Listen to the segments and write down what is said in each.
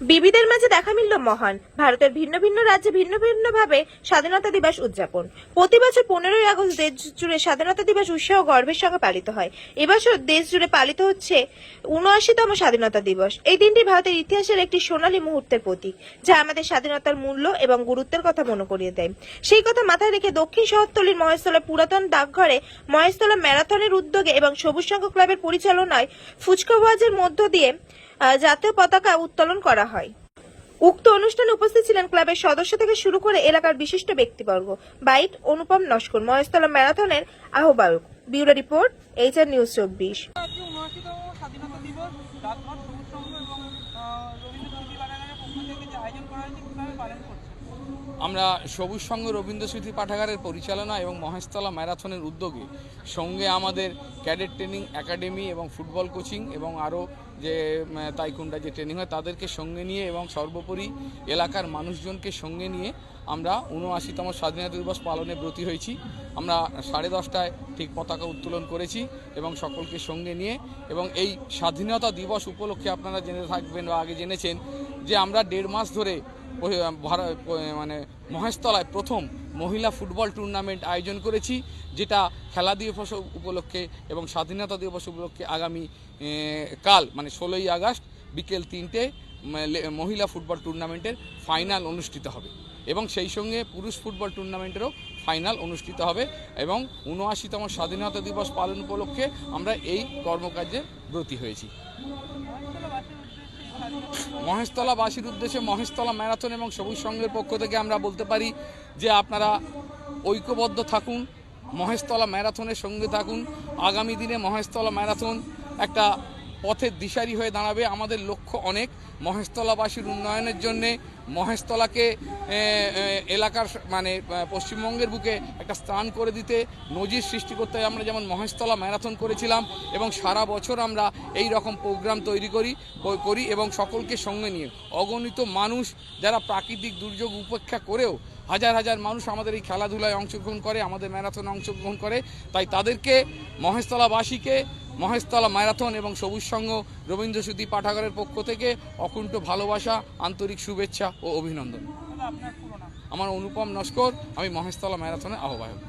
বিবিদের মাঝে দেখা মিলল মহান। ভারতের ভিন্ন ভিন্ন রাজ্যে ভিন্ন ভিন্ন ভাবে স্বাধীনতা দিবস উদযাপন। প্রতি বছর পনেরোই আগস্ট দেশ জুড়ে স্বাধীনতা দিবস উৎসাহ গর্বের সঙ্গে পালিত হয়। এবছর দেশ জুড়ে পালিত হচ্ছে উনআশিতম স্বাধীনতা দিবস। এই দিনটি ভারতের ইতিহাসের একটি সোনালী মুহূর্তের প্রতীক, যা আমাদের স্বাধীনতার মূল্য এবং গুরুত্বের কথা মনে করিয়ে দেয়। সেই কথা মাথায় রেখে দক্ষিণ শহরতলির মহেশতলা পুরাতন ডাকঘরে মহেশতলা ম্যারাথনের উদ্যোগে এবং সবুজ সংঘ ক্লাবের পরিচালনায় ফুচকাবাজের মধ্য দিয়ে জাতীয় পতাকা উত্তোলন করা হয়। উক্ত অনুষ্ঠানে উপস্থিত ছিলেন ক্লাবের সদস্য থেকে শুরু করে এলাকার বিশিষ্ট ব্যক্তিবর্গ। বাইট অনুপম নস্কর, মহেশতলা ম্যারাথনের আহ্বায়ক। ব্যুরো রিপোর্ট, এইচআর নিউজ চব্বিশ ডাকঘর সবুজ সংঘ এবং আহ, রবীন্দ্র স্মৃতি বানানের পক্ষ থেকে যে আয়োজন করা হয়েছে কীভাবে পালন করছে আমরা সবুজ সংঘ রবীন্দ্র স্মৃতি পাঠাগারের পরিচালনা এবং মহেশতলা ম্যারাথনের উদ্যোগে সঙ্গে আমাদের ক্যাডেট ট্রেনিং একাডেমি এবং ফুটবল কোচিং এবং আরও যে তাইকুন্ডা যে ট্রেনিং হয় তাদেরকে সঙ্গে নিয়ে এবং সর্বোপরি এলাকার মানুষজনকে সঙ্গে নিয়ে আমরা উনআশিতম স্বাধীনতা দিবস পালনে ব্রতী হয়েছি। আমরা সাড়ে দশটায় ঠিক পতাকা উত্তোলন করেছি এবং সকলকে সঙ্গে নিয়ে এবং এই স্বাধীনতা দিবস উপলক্ষে আপনারা জেনে থাকবেন বা আগে জেনেছেন যে আমরা দেড় মাস ধরে মানে মহেশতলায় প্রথম মহিলা ফুটবল টুর্নামেন্ট আয়োজন করেছি, যেটা খেলা দিবস উপলক্ষে এবং স্বাধীনতা দিবস উপলক্ষে আগামী কাল মানে ষোলোই আগস্ট বিকেল তিনটে মহিলা ফুটবল টুর্নামেন্টের ফাইনাল অনুষ্ঠিত হবে এবং সেই সঙ্গে পুরুষ ফুটবল টুর্নামেন্টেরও ফাইনাল অনুষ্ঠিত হবে এবং উনআশিতম স্বাধীনতা দিবস পালন উপলক্ষে আমরা এই কর্মকার্যে ব্রতী হয়েছি। মহেশতলাবাসীর উদ্দেশ্যে মহেশতলা ম্যারাথন এবং সবুজ সংঘের পক্ষ থেকে আমরা বলতে পারি যে আপনারা ঐক্যবদ্ধ থাকুন, মহেশতলা ম্যারাথনের সঙ্গে থাকুন। আগামী দিনে মহেশতলা ম্যারাথন একটা পথের দিশারি হয়ে দাঁড়াবে আমাদের লক্ষ্য অনেক। মহেশতলাবাসীর উন্নয়নের জন্যে মহেশতলাকে এলাকার মানে পশ্চিমবঙ্গের বুকে একটা স্থান করে দিতে নজির সৃষ্টি করতে আমরা যেমন মহেশতলা ম্যারাথন করেছিলাম এবং সারা বছর আমরা এই রকম প্রোগ্রাম তৈরি করি করি এবং সকলকে সঙ্গে নিয়ে। অগণিত মানুষ যারা প্রাকৃতিক দুর্যোগ উপেক্ষা করেও হাজার হাজার মানুষ আমাদের এই খেলাধুলায় অংশগ্রহণ করে, আমাদের ম্যারাথনে অংশগ্রহণ করে, তাই তাদেরকে মহেশতলাবাসীকে মহেশতলা ম্যারাথন এবং সবুজ সংঘ রবীন্দ্র স্মৃতি পাঠাগারের পক্ষ থেকে অকুণ্ঠ ভালোবাসা, আন্তরিক শুভেচ্ছা ও অভিনন্দন। আমার অনুপম নস্কর, আমি মহেশতলা ম্যারাথনের আহ্বায়ক।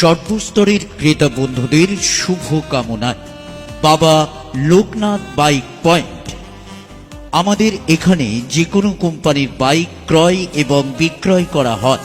সর্বস্তরের ক্রেতা বন্ধুদের শুভ কামনায় বাবা লোকনাথ বাইক পয়েন্ট। আমাদের এখানে যে কোনো কোম্পানির বাইক ক্রয় এবং বিক্রয় করা হয়।